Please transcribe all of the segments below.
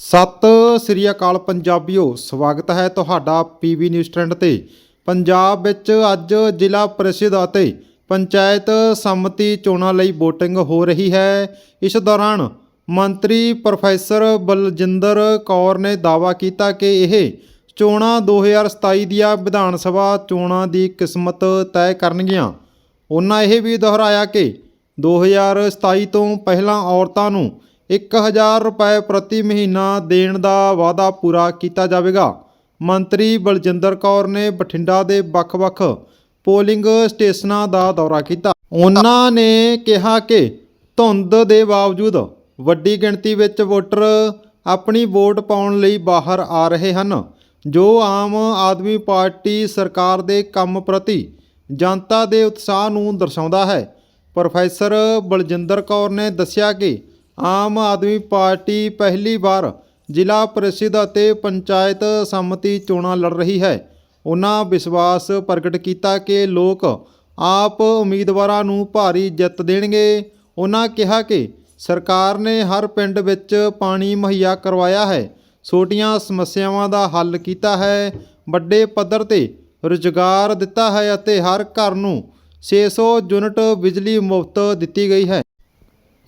ਸਤਿ ਸ੍ਰੀ ਅਕਾਲ ਪੰਜਾਬੀਓ, ਸਵਾਗਤ ਹੈ ਤੁਹਾਡਾ ਪੀਬੀ ਨਿਊਜ਼ ਟ੍ਰੈਂਡ ਤੇ। ਪੰਜਾਬ ਵਿੱਚ ਅੱਜ ਜ਼ਿਲ੍ਹਾ ਪ੍ਰੀਸ਼ਦ ਅਤੇ ਪੰਚਾਇਤ ਸੰਮਤੀ ਚੋਣਾਂ ਲਈ VOTING ਹੋ ਰਹੀ ਹੈ। ਇਸ ਦੌਰਾਨ ਮੰਤਰੀ ਪ੍ਰੋਫੈਸਰ ਬਲਜਿੰਦਰ ਕੌਰ ਨੇ ਦਾਅਵਾ ਕੀਤਾ ਕਿ ਇਹ ਚੋਣਾਂ 2027 ਦੀਆਂ ਵਿਧਾਨ ਸਭਾ ਚੋਣਾਂ ਦੀ ਕਿਸਮਤ ਤੈਅ ਕਰਨਗੀਆਂ। ਉਹਨਾਂ ਇਹ ਵੀ ਦੁਹਰਾਇਆ ਕਿ 2027 ਤੋਂ ਪਹਿਲਾਂ ਔਰਤਾਂ ਨੂੰ 1000 ਰੁਪਏ ਪ੍ਰਤੀ ਮਹੀਨਾ ਦੇਣ ਦਾ ਵਾਅਦਾ ਪੂਰਾ ਕੀਤਾ ਜਾਵੇਗਾ। ਮੰਤਰੀ ਬਲਜਿੰਦਰ ਕੌਰ ਨੇ ਬਠਿੰਡਾ ਦੇ ਵੱਖ-ਵੱਖ ਪੋਲਿੰਗ ਸਟੇਸ਼ਨਾਂ ਦਾ ਦੌਰਾ ਕੀਤਾ। ਉਹਨਾਂ ਨੇ ਕਿਹਾ ਕਿ ਧੁੰਦ ਦੇ ਬਾਵਜੂਦ ਵੱਡੀ ਗਿਣਤੀ ਵਿੱਚ ਵੋਟਰ ਆਪਣੀ ਵੋਟ ਪਾਉਣ ਲਈ ਬਾਹਰ ਆ ਰਹੇ ਹਨ, ਜੋ ਆਮ ਆਦਮੀ ਪਾਰਟੀ ਸਰਕਾਰ ਦੇ ਕੰਮ ਪ੍ਰਤੀ ਜਨਤਾ ਦੇ ਉਤਸ਼ਾਹ ਨੂੰ ਦਰਸਾਉਂਦਾ ਹੈ। ਪ੍ਰੋਫੈਸਰ ਬਲਜਿੰਦਰ ਕੌਰ ਨੇ ਦੱਸਿਆ ਕਿ ਆਮ ਆਦਮੀ ਪਾਰਟੀ ਪਹਿਲੀ ਵਾਰ ਜ਼ਿਲ੍ਹਾ ਪ੍ਰੀਸ਼ਦ ਅਤੇ ਪੰਚਾਇਤ ਸੰਮਤੀ ਚੋਣਾਂ ਲੜ ਰਹੀ ਹੈ। ਉਹਨਾਂ ਵਿਸ਼ਵਾਸ ਪ੍ਰਗਟ ਕੀਤਾ ਕਿ ਲੋਕ ਆਪ ਉਮੀਦਵਾਰਾਂ ਨੂੰ ਭਾਰੀ ਜਿੱਤ ਦੇਣਗੇ। ਉਹਨਾਂ ਕਿਹਾ ਕਿ ਸਰਕਾਰ ਨੇ ਹਰ ਪਿੰਡ ਵਿੱਚ ਪਾਣੀ ਮੁਹੱਈਆ ਕਰਵਾਇਆ ਹੈ। ਛੋਟੀਆਂ ਸਮੱਸਿਆਵਾਂ ਦਾ ਹੱਲ ਕੀਤਾ ਹੈ, ਵੱਡੇ ਪੱਧਰ ਤੇ ਰੁਜ਼ਗਾਰ ਦਿੱਤਾ ਹੈ ਅਤੇ ਹਰ ਘਰ ਨੂੰ 600 ਯੂਨਿਟ ਬਿਜਲੀ ਮੁਫਤ ਦਿੱਤੀ ਗਈ ਹੈ।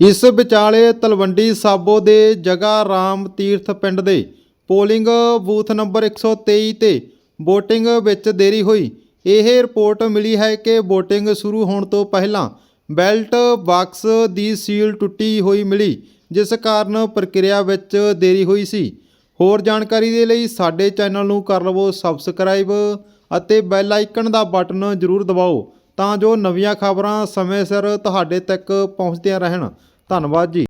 ਇਸ ਵਿਚਾਲੇ ਤਲਵੰਡੀ ਸਾਬੋ ਦੇ ਜਗਾ ਰਾਮ ਤੀਰਥ ਪਿੰਡ ਦੇ ਪੋਲਿੰਗ ਬੂਥ ਨੰਬਰ 123 ਤੇ VOTING ਵਿੱਚ ਦੇਰੀ ਹੋਈ। ਇਹ ਰਿਪੋਰਟ ਮਿਲੀ ਹੈ ਕਿ VOTING ਸ਼ੁਰੂ ਹੋਣ ਤੋਂ ਪਹਿਲਾਂ ਬੈਲਟ ਬਾਕਸ ਦੀ ਸੀਲ ਟੁੱਟੀ ਹੋਈ ਮਿਲੀ, ਜਿਸ ਕਾਰਨ ਪ੍ਰਕਿਰਿਆ ਵਿੱਚ ਦੇਰੀ ਹੋਈ ਸੀ। ਹੋਰ ਜਾਣਕਾਰੀ ਦੇ ਲਈ ਸਾਡੇ ਚੈਨਲ ਨੂੰ ਕਰ ਲਵੋ ਸਬਸਕ੍ਰਾਈਬ ਅਤੇ ਬੈਲ ਆਈਕਨ ਦਾ ਬਟਨ ਜ਼ਰੂਰ ਦਬਾਓ, ਤਾਂ ਜੋ ਨਵੀਆਂ ਖਬਰਾਂ ਸਮੇਂ ਸਿਰ ਤੁਹਾਡੇ ਤੱਕ ਪਹੁੰਚਦੀਆਂ ਰਹਿਣ। ਧੰਨਵਾਦ ਜੀ।